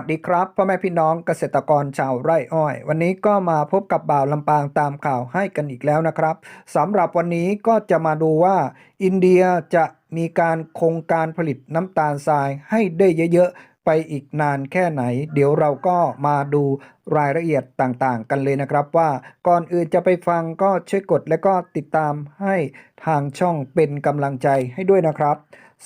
วัสดีครับพ่อแม่พี่น้องเกษตรกรชาวไร่อ้อย วันนี้ก็มาพบกับบ่าวลำปางตามข่าวให้กันอีกแล้วนะครับสำหรับวันนี้ก็จะมาดูว่า อินเดียจะมีการคงการผลิตน้ำตาลทรายให้ได้เยอะ ไปอีกนานแค่ไหน เดี๋ยวเราก็มาดูรายละเอียดต่างๆ กันเลยนะครับว่าก่อนอื่นจะไปฟังก็ช่วยกดและก็ติดตามให้ทางช่องเป็นกำลังใจให้ด้วยนะครับ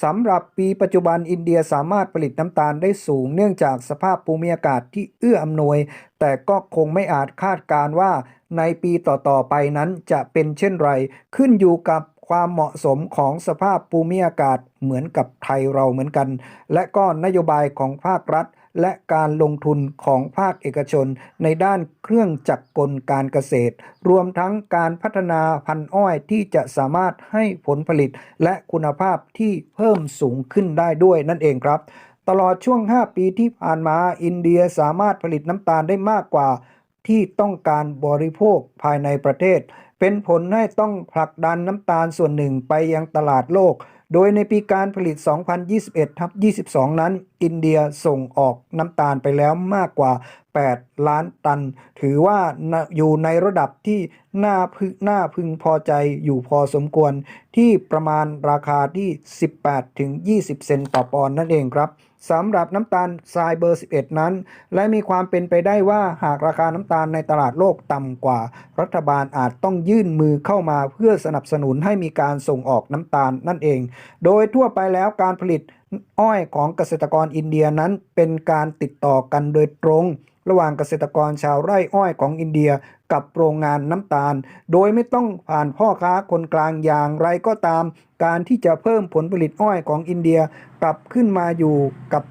สำหรับปีปัจจุบันอินเดียสามารถผลิตน้ำตาลได้สูง เนื่องจากสภาพภูมิอากาศที่เอื้ออำนวย แต่ก็คงไม่อาจคาดการณ์ว่าในปีต่อๆไปนั้นจะเป็นเช่นไร ขึ้นอยู่กับ ความเหมาะสมของสภาพภูมิอากาศเหมือนกับไทยเราเหมือนกัน และก็นโยบายของภาครัฐ และการลงทุนของภาคเอกชน ในด้านเครื่องจักรกลการเกษตร รวมทั้งการพัฒนาพันธุ์อ้อยที่จะสามารถให้ผลผลิตและคุณภาพที่เพิ่มสูงขึ้นได้ด้วยนั่นเองครับ ตลอดช่วง 5 ปีที่ผ่านมาอินเดียสามารถผลิตน้ำตาลได้มากกว่า ที่ต้องการบริโภคภายในประเทศ เป็นผลให้ต้องผลักดันน้ำตาลส่วนหนึ่งไปยังตลาดโลก โดยในปีการผลิต 2021ทับ22 นั้น อินเดียส่งออกน้ำตาลไปแล้วมากกว่า 8 ล้านตัน ถือว่าอยู่ในระดับที่น่าพึน่าพึงพอใจอยู่พอสมควรที่ประมาณราคาที่ 18ถึง20เซนต์ต่อปอนด์นั่นเองครับสำหรับน้ำตาลทรายเบอร์ 11 นั้น และมีความเป็นไปได้ว่าหากราคาน้ำตาลในตลาดโลกต่ำกว่า รัฐบาลอาจต้องยื่นมือเข้ามาเพื่อสนับสนุนให้มีการส่งออกน้ำตาลนั่นเอง โดยทั่วไปแล้วการผลิต อ้อยของเกษตรกรอินเดียนั้นเป็นการติดต่อกันโดยตรง ระหว่างเกษตรกรชาวไร่อ้อยของอินเดียกับโรงงานน้ำตาล โดยไม่ต้องผ่านพ่อค้าคนกลางอย่างไรก็ตาม การที่จะเพิ่มผลผลิตอ้อยของอินเดียกลับขึ้นมาอยู่กับ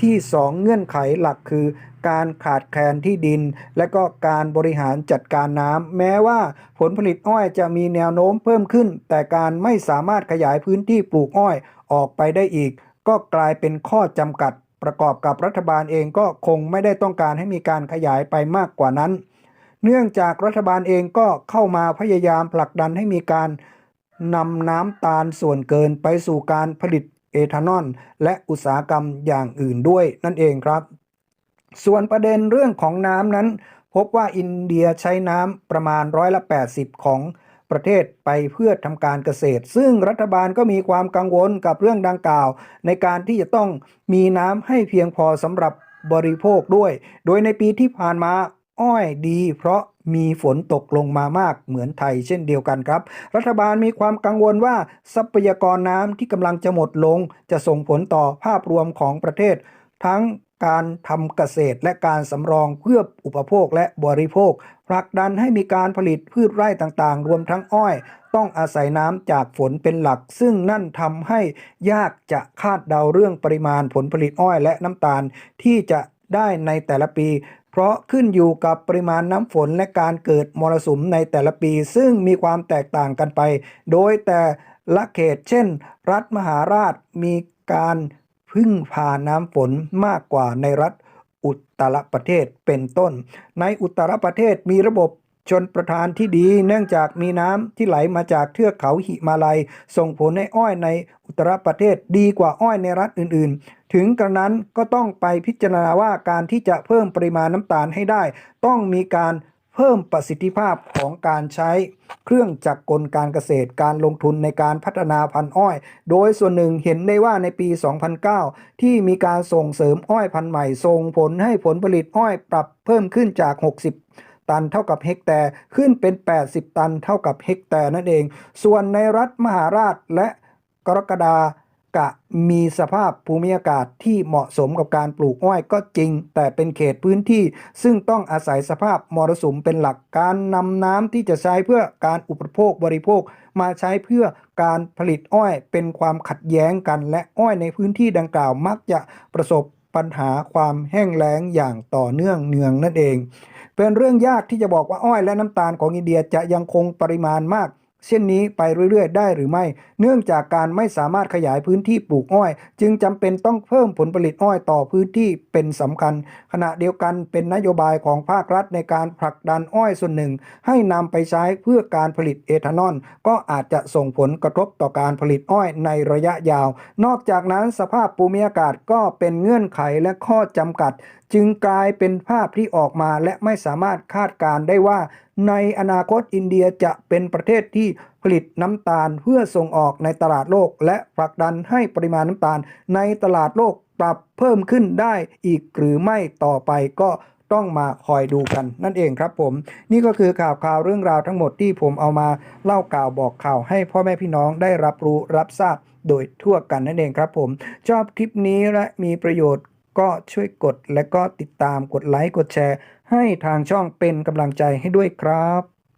ที่ 2 เงื่อนไขหลักคือ การขาดแคลนที่ดิน และก็การบริหารจัดการน้ำแม้ว่าผลผลิตอ้อยจะมีแนวโน้มเพิ่มขึ้น แต่การไม่สามารถขยายพื้นที่ปลูกอ้อยออกไปได้อีก ก็กลายเป็นข้อจำกัด ประกอบกับรัฐบาลเองก็คงไม่ได้ต้องการให้มีการขยายไปมากกว่านั้น เนื่องจากรัฐบาลเองก็เข้ามาพยายามผลักดันให้มีการนำน้ำตาลส่วนเกินไปสู่การผลิตเอทานอลและอุตสาหกรรมอย่างอื่นด้วยนั่นเองครับ ส่วนประเด็นเรื่องของน้ำนั้น พบว่าอินเดียใช้น้ำประมาณร้อยละ 80 ของ ประเทศไปเพื่อทำการเกษตร ซึ่งรัฐบาลก็มีความกังวลกับเรื่องดังกล่าว ในการที่จะต้องมีน้ำให้เพียงพอสำหรับบริโภคด้วย โดยในปีที่ผ่านมาอ้อยดี เพราะมีฝนตกลงมามากเหมือนไทยเช่นเดียวกันครับ รัฐบาลมีความกังวลว่าทรัพยากรน้ำที่กำลังจะหมดลง จะส่งผลต่อภาพรวมของประเทศ ทั้งการทำเกษตรและการสำรองเพื่ออุปโภคและบริโภค ผลักดันให้มีการผลิตพืชไร่ต่างๆ รวมทั้งอ้อย ต้องอาศัยน้ำจากฝนเป็นหลัก ซึ่งนั่นทำให้ยากจะคาดเดาเรื่องปริมาณผลผลิตอ้อยและน้ำตาลที่จะได้ในแต่ละปี เพราะขึ้นอยู่กับปริมาณน้ำฝนและการเกิดมรสุมในแต่ละปี ซึ่งมีความแตกต่างกันไป โดยแต่ละเขตเช่น รัฐมหาราชมีการพึ่งพาน้ำฝนมากกว่าในรัฐ อุตรประเทศเป็นต้น ในอุตรประเทศมีระบบชนประทานที่ดีเนื่องจากมีน้ำที่ไหลมาจากเทือกเขาหิมาลัย ส่งผลให้อ้อยในอุตรประเทศดีกว่าอ้อยในรัฐอื่น ๆ ถึงกระนั้นก็ต้องไปพิจารณาว่าการที่จะเพิ่มปริมาณน้ำตาลให้ได้ ต้องมีการ เพิ่มประสิทธิภาพของการใช้เครื่องจักรกลการเกษตรการลงทุนในการพัฒนาพันธุ์อ้อย โดยส่วนหนึ่งเห็นได้ว่าในปี 2009 ที่มีการส่งเสริมอ้อยพันธุ์ใหม่ส่งผลให้ผลผลิตอ้อยปรับเพิ่มขึ้นจาก 60ตันเท่ากับเฮกแตร์ขึ้นเป็น 80 ตันเท่ากับเฮกแตร์นั่นเอง ส่วนในรัฐมหาราชและกรกฎา กะมีสภาพภูมิอากาศที่เหมาะสมกับการปลูกอ้อยก็จริง แต่เป็นเขตพื้นที่ ซึ่งต้องอาศัยสภาพมรสุมเป็นหลักการนำน้ำที่จะใช้เพื่อการอุปโภคบริโภค มาใช้เพื่อการผลิตอ้อยเป็นความขัดแย้งกัน และอ้อยในพื้นที่ดังกล่าวมักจะประสบปัญหาความแห้งแล้งอย่างต่อเนื่องเนืองนั่นเอง เป็นเรื่องยากที่จะบอกว่าอ้อยและน้ำตาลของอินเดียจะยังคงปริมาณมาก เช่นนี้ไปเรื่อยๆ ได้หรือไม่ เนื่องจากการไม่สามารถขยายพื้นที่ปลูกอ้อย จึงจำเป็นต้องเพิ่มผลผลิตอ้อยต่อพื้นที่เป็นสำคัญ ขณะเดียวกันเป็นนโยบายของภาครัฐในการผลักดันอ้อยส่วนหนึ่ง ให้นำไปใช้เพื่อการผลิตเอทานอล ก็อาจจะส่งผลกระทบต่อการผลิตอ้อยในระยะยาว นอกจากนั้นสภาพภูมิอากาศก็เป็นเงื่อนไขและข้อจำกัดจึงกลายเป็นภาพที่ออกมาและไม่สามารถคาดการได้ว่า ในอนาคตอินเดียจะเป็นประเทศที่ผลิตน้ำตาลเพื่อส่งออกในตลาดโลก และผลักดันให้ปริมาณน้ำตาลในตลาดโลกปรับเพิ่มขึ้นได้อีกหรือไม่ต่อไปก็ต้องมาคอยดูกันนั่นเองครับผม นี่ก็คือข่าวข่าวเรื่องราวทั้งหมดที่ผมเอามาเล่ากล่าวบอกข่าวให้พ่อแม่พี่น้องได้รับรู้รับทราบโดยทั่วกันนั่นเองครับผม ชอบคลิปนี้และมีประโยชน์ ก็ช่วยกดและก็ติดตามกดไลค์กดแชร์ ให้ทางช่องเป็นกำลังใจให้ด้วยครับ